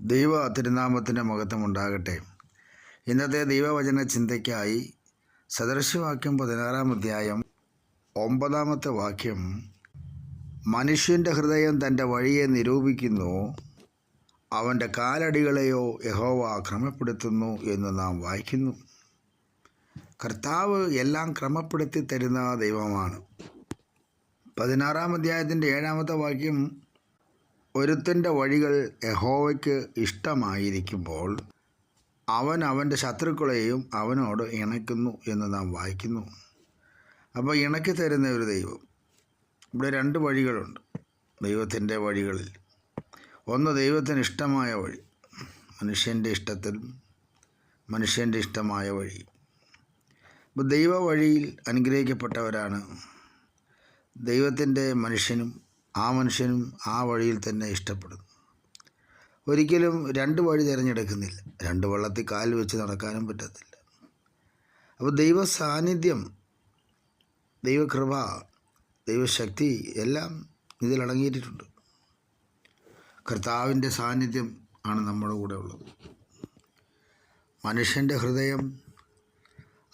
ദൈവ തിരുനാമത്തിന്റെ മഹത്വം ഉണ്ടാകട്ടെ. ഇന്നത്തെ ദൈവവചന ചിന്തയ്ക്കായി സദൃശവാക്യം പതിനാറാം അധ്യായം ഒമ്പതാമത്തെ വാക്യം മനുഷ്യന്റെ ഹൃദയം തന്റെ വഴിയെ നിരൂപിക്കുന്നു അവന്റെ കാലടികളെയോ യഹോവ ക്രമപ്പെടുത്തുന്നു എന്ന് നാം വായിക്കുന്നു. കർത്താവ് എല്ലാം ക്രമപ്പെടുത്തി തരുന്ന ദൈവമാണ്. പതിനാറാം അധ്യായത്തിന്റെ ഏഴാമത്തെ വാക്യം ഒരുത്തന്റെ വഴികൾ യഹോവയ്ക്ക് ഇഷ്ടമായിരിക്കുമ്പോൾ അവൻ അവന്റെ ശത്രുക്കളെയും അവനോട് ഇണയ്ക്കുന്നു എന്ന് നാം വായിക്കുന്നു. അപ്പോൾ ഇണക്കി തരുന്ന ഒരു ദൈവം. ഇവിടെ രണ്ട് വഴികളുണ്ട് ദൈവത്തിന്റെ വഴികളിൽ. ഒന്ന് ദൈവത്തിന് ഇഷ്ടമായ വഴി മനുഷ്യന്റെ ഇഷ്ടത്തിൽ മനുഷ്യന്റെ ഇഷ്ടമായ വഴി. അപ്പോൾ ദൈവ വഴിയിൽ അനുഗ്രഹിക്കപ്പെട്ടവരാണ് ദൈവത്തിന്റെ മനുഷ്യനും ആ മനുഷ്യനും ആ വഴിയിൽ തന്നെ ഇഷ്ടപ്പെടുന്നു. ഒരിക്കലും രണ്ട് വഴി തിരഞ്ഞെടുക്കുന്നില്ല. രണ്ട് വള്ളത്തിൽ കാൽ വെച്ച് നടക്കാനും പറ്റത്തില്ല. അപ്പോൾ ദൈവ സാന്നിധ്യം ദൈവകൃപ ദൈവശക്തി എല്ലാം ഇതിലടങ്ങിയിട്ടുണ്ട് കർത്താവിന്റെ സാന്നിധ്യം ആണ് നമ്മുടെ കൂടെ ഉള്ളത്. മനുഷ്യന്റെ ഹൃദയം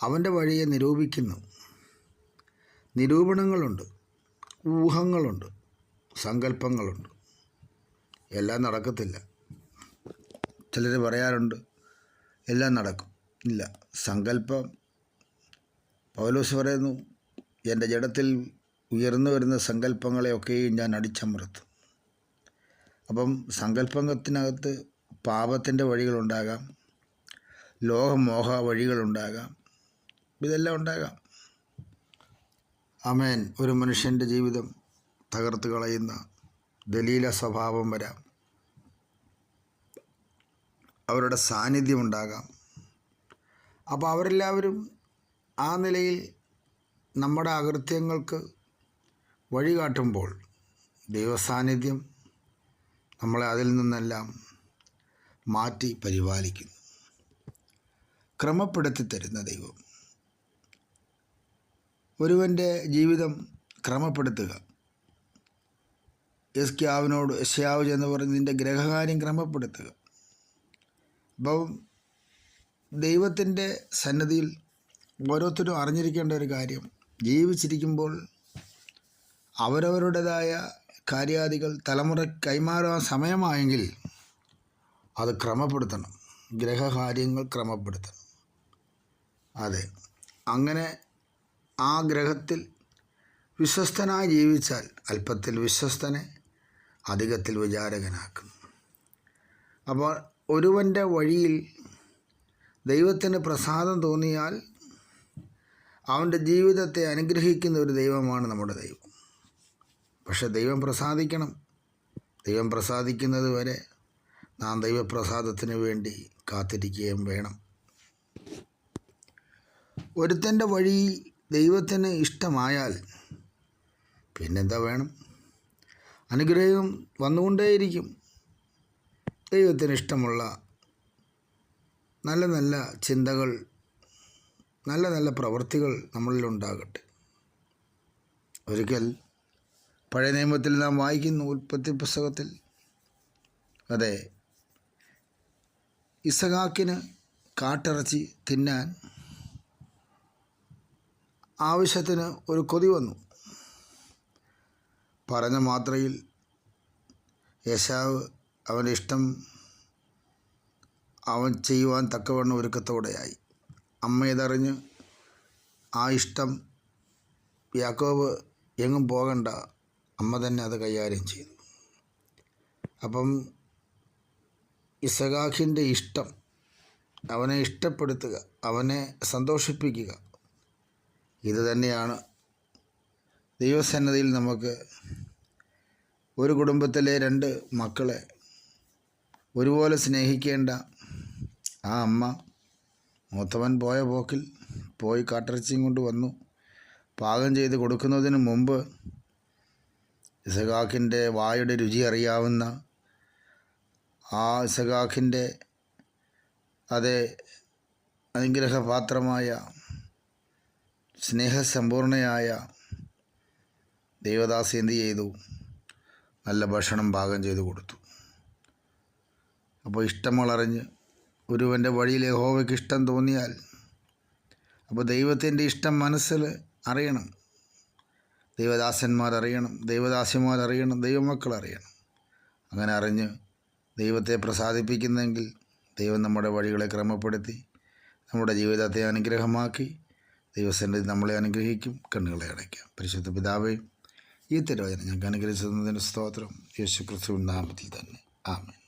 അവന്റെ വഴിയെ നിരൂപിക്കുന്നു. നിരൂപണങ്ങളുണ്ട് ഊഹങ്ങളുണ്ട്. സങ്കല്പങ്ങളുണ്ട്. എല്ലാം നടക്കത്തില്ല. ചിലർ പറയാറുണ്ട് എല്ലാം നടക്കും. ഇല്ല. സങ്കല്പം പൗലോസ് പറയുന്നു എന്റെ ജഡത്തിൽ ഉയർന്നു വരുന്ന സങ്കല്പങ്ങളെയൊക്കെയും ഞാൻ അടിച്ചമർത്തും. അപ്പം സങ്കല്പത്തിനകത്ത് പാപത്തിന്റെ വഴികളുണ്ടാകാം ലോകമോഹ വഴികളുണ്ടാകാം ഇതെല്ലാം ഉണ്ടാകാം. അമേൻ ഒരു മനുഷ്യന്റെ ജീവിതം തകർത്ത് കളയുന്ന ദലീല സ്വഭാവം വരാം. അവരുടെ സാന്നിധ്യം ഉണ്ടാകാം. അപ്പോൾ അവരെല്ലാവരും ആ നിലയിൽ നമ്മുടെ അകൃത്യങ്ങൾക്ക് വഴികാട്ടുമ്പോൾ ദൈവസാന്നിധ്യം നമ്മളെ അതിൽ നിന്നെല്ലാം മാറ്റി പരിപാലിക്കുന്നു. ക്രമപ്പെടുത്തി തരുന്ന ദൈവം. ഒരുവന്റെ ജീവിതം ക്രമപ്പെടുത്തുക. യസ്ക്യാവിനോട് യശ്യാവ് എന്ന് പറഞ്ഞ് നിന്റെ ഗ്രഹകാര്യം ക്രമപ്പെടുത്തുക. അപ്പം ദൈവത്തിന്റെ സന്നദ്ധിയിൽ ഓരോരുത്തരും അറിഞ്ഞിരിക്കേണ്ട ഒരു കാര്യം. ജീവിച്ചിരിക്കുമ്പോൾ അവരവരുടേതായ കാര്യാദികൾ തലമുറ കൈമാറാൻ സമയമായെങ്കിൽ അത് ക്രമപ്പെടുത്തണം. ഗ്രഹകാര്യങ്ങൾ ക്രമപ്പെടുത്തണം. അതെ. അങ്ങനെ ആ ഗ്രഹത്തിൽ വിശ്വസ്തനായി ജീവിച്ചാൽ അല്പത്തിൽ വിശ്വസ്തനെ അധികത്തിൽ വിചാരകനാക്കുന്നു അപ്പോൾ ഒരുവന്റെ വഴിയിൽ ദൈവത്തിന് പ്രസാദം തോന്നിയാൽ അവന്റെ ജീവിതത്തെ അനുഗ്രഹിക്കുന്ന ഒരു ദൈവമാണ് നമ്മുടെ ദൈവം. പക്ഷെ ദൈവം പ്രസാദിക്കണം. ദൈവം പ്രസാദിക്കുന്നത് വരെ നാം ദൈവപ്രസാദത്തിന് വേണ്ടി കാത്തിരിക്കുകയും വേണം. ഒരുത്തന്റെ വഴി ദൈവത്തിന് ഇഷ്ടമായാൽ പിന്നെന്താ വേണം? അനുഗ്രഹം വന്നുകൊണ്ടേയിരിക്കും. ദൈവത്തിന് ഇഷ്ടമുള്ള നല്ല നല്ല ചിന്തകൾ നല്ല നല്ല പ്രവൃത്തികൾ നമ്മളിൽ ഉണ്ടാകട്ടെ. ഒരിക്കൽ പഴയ നിയമത്തിൽ നാം വായിക്കുന്നു ഉൽപ്പത്തി പുസ്തകത്തിൽ. അതെ ഇസഹാക്കിന് കാട്ടിറച്ചി തിന്നാൻ ആവശ്യത്തിന് ഒരു കൊതി വന്നു. പറഞ്ഞ മാത്രയിൽ യശാവ് അവന്റെ ഇഷ്ടം അവൻ ചെയ്യുവാൻ തക്കവണ്ണം ഒരുക്കത്തോടെയായി. അമ്മ ഇതറിഞ്ഞ് ആ ഇഷ്ടം യാക്കോബ് എങ്ങും പോകണ്ട അമ്മ തന്നെ അത് കൈകാര്യം ചെയ്തു. അപ്പം ഇസഖാഖിന്റെ ഇഷ്ടം അവനെ ഇഷ്ടപ്പെടുത്തുക അവനെ സന്തോഷിപ്പിക്കുക ഇത് തന്നെയാണ് ദൈവസന്നതിയിൽ നമുക്ക് ഒരു കുടുംബത്തിലെ രണ്ട് മക്കളെ ഒരുപോലെ സ്നേഹിക്കേണ്ട ആ അമ്മ മൂത്തവൻ പോയ പോക്കിൽ പോയി കാട്ടിറച്ചിയും കൊണ്ട് വന്നു. പാകം ചെയ്ത് കൊടുക്കുന്നതിന് മുമ്പ് ഇസഖാഖിന്റെ വായുടെ രുചി അറിയാവുന്ന ആ ഇസഖാഖിന്റെ അതേ അനുഗ്രഹപാത്രമായ സ്നേഹസമ്പൂർണയായ ദേവദാസ് എന്ത് ചെയ്തു? നല്ല ഭക്ഷണം പാകം ചെയ്ത് കൊടുത്തു. അപ്പോൾ ഇഷ്ടം വളറിഞ്ഞ് ഒരുവന്റെ വഴിയിൽ യഹോവയ്ക്ക് ഇഷ്ടം തോന്നിയാൽ അപ്പോൾ ദൈവത്തിന്റെ ഇഷ്ടം മനസ്സിൽ അറിയണം. ദൈവദാസന്മാർ അറിയണം ദൈവദാസിമാർ അറിയണം ദൈവമക്കൾ അറിയണം. അങ്ങനെ അറിഞ്ഞ് ദൈവത്തെ പ്രസാദിപ്പിക്കുന്നെങ്കിൽ ദൈവം നമ്മുടെ വഴികളെ ക്രമപ്പെടുത്തി നമ്മുടെ ജീവിതത്തെ അനുഗ്രഹമാക്കി ദൈവസന്നിധി നമ്മളെ അനുഗ്രഹിക്കും കണ്ണുകളെ അടയ്ക്കാം. പരിശുദ്ധ പിതാവേ ഈ തിരുവചനം ഞങ്ങൾക്ക് അനുഗ്രഹിച്ചതിന് സ്തോത്രം. യേശു നാമത്തിൽ തന്നെ. ആമേൻ.